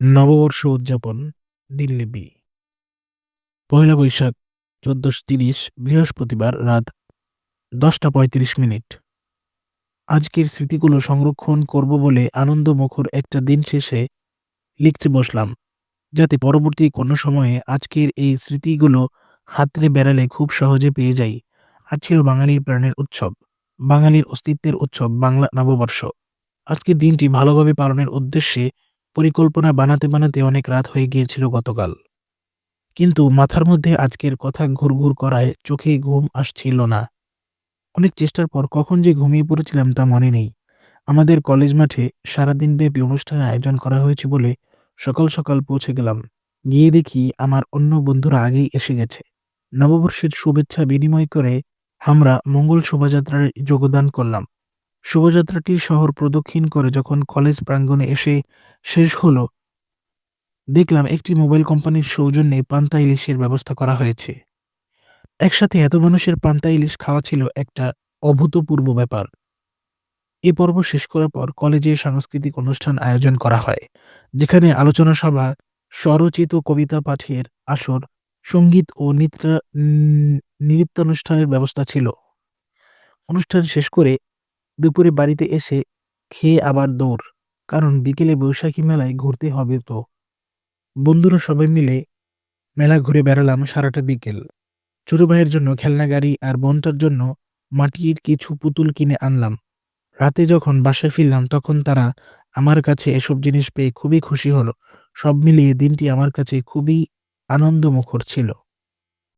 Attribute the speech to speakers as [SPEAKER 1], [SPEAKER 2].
[SPEAKER 1] নববর্ষ উদযাপন দিনলিপি পয়লা বৈশাখ, চোদ্দশো তিরিশ, বৃহস্পতিবার রাত দশটা পঁয়ত্রিশ মিনিট। আজকের স্মৃতিগুলো সংরক্ষণ করব বলে আনন্দমুখর একটা দিন শেষে লিখতে বসলাম, যাতে পরবর্তী কোনো সময়ে আজকের এই স্মৃতিগুলো হাতড়ে বেড়ালে খুব সহজে পেয়ে যাই। আজ ছিল বাঙালির প্রাণের উৎসব, বাঙালির অস্তিত্বের উৎসব, বাংলা নববর্ষ। আজকের দিনটি ভালোভাবে পালনের উদ্দেশ্যে পরিকল্পনা বানাতে বানাতে অনেক রাত হয়ে গিয়েছিল গতকাল। কিন্তু মাথার মধ্যে আজকের কথা ঘুরঘুর করায় চোখে ঘুম আসছিল না। অনেক চেষ্টার পর কখন যে ঘুমিয়ে পড়েছিলাম তা মনে নেই। আমাদের কলেজ মাঠে সারাদিন ব্যাপী অনুষ্ঠানের আয়োজন করা হয়েছে বলে সকাল সকাল পৌঁছে গেলাম। গিয়ে দেখি আমার অন্য বন্ধুরা আগেই এসে গেছে। নববর্ষের শুভেচ্ছা বিনিময় করে আমরা মঙ্গল শোভাযাত্রায় যোগদান করলাম। শোভাযাত্রাটি শহর প্রদক্ষিণ করে যখন কলেজ প্রাঙ্গণে এসে শেষ হলো, দেখলাম একটি মোবাইল কোম্পানির সৌজন্যে পান্তা ইলিশের ব্যবস্থা করা হয়েছে। একসাথে এত মানুষের পান্তা ইলিশ খাওয়া ছিল একটা অভূতপূর্ব ব্যাপার। এ পর্ব শেষ করার পর কলেজে সাংস্কৃতিক অনুষ্ঠান আয়োজন করা হয়, যেখানে আলোচনা সভা, স্বরচিত কবিতা পাঠের আসর, সংগীত ও নৃত্য নৃত্যানুষ্ঠানের ব্যবস্থা ছিল। অনুষ্ঠান শেষ করে দুপুরে বাড়িতে এসে খেয়ে আবার দৌড়, কারণ বিকেলে বৈশাখী মেলায় ঘুরতে হবে তো। বন্ধুরা সবাই মিলে মেলা ঘুরে বেড়ালাম সারাটা বিকেল। ছোট ভাইয়ের জন্য খেলনা গাড়ি আর বোনটার জন্য মাটির কিছু পুতুল কিনে আনলাম। রাতে যখন বাসায় ফিরলাম, তখন তারা আমার কাছে এসব জিনিস পেয়ে খুবই খুশি হলো। সব মিলিয়ে দিনটি আমার কাছে খুবই আনন্দমুখর ছিল।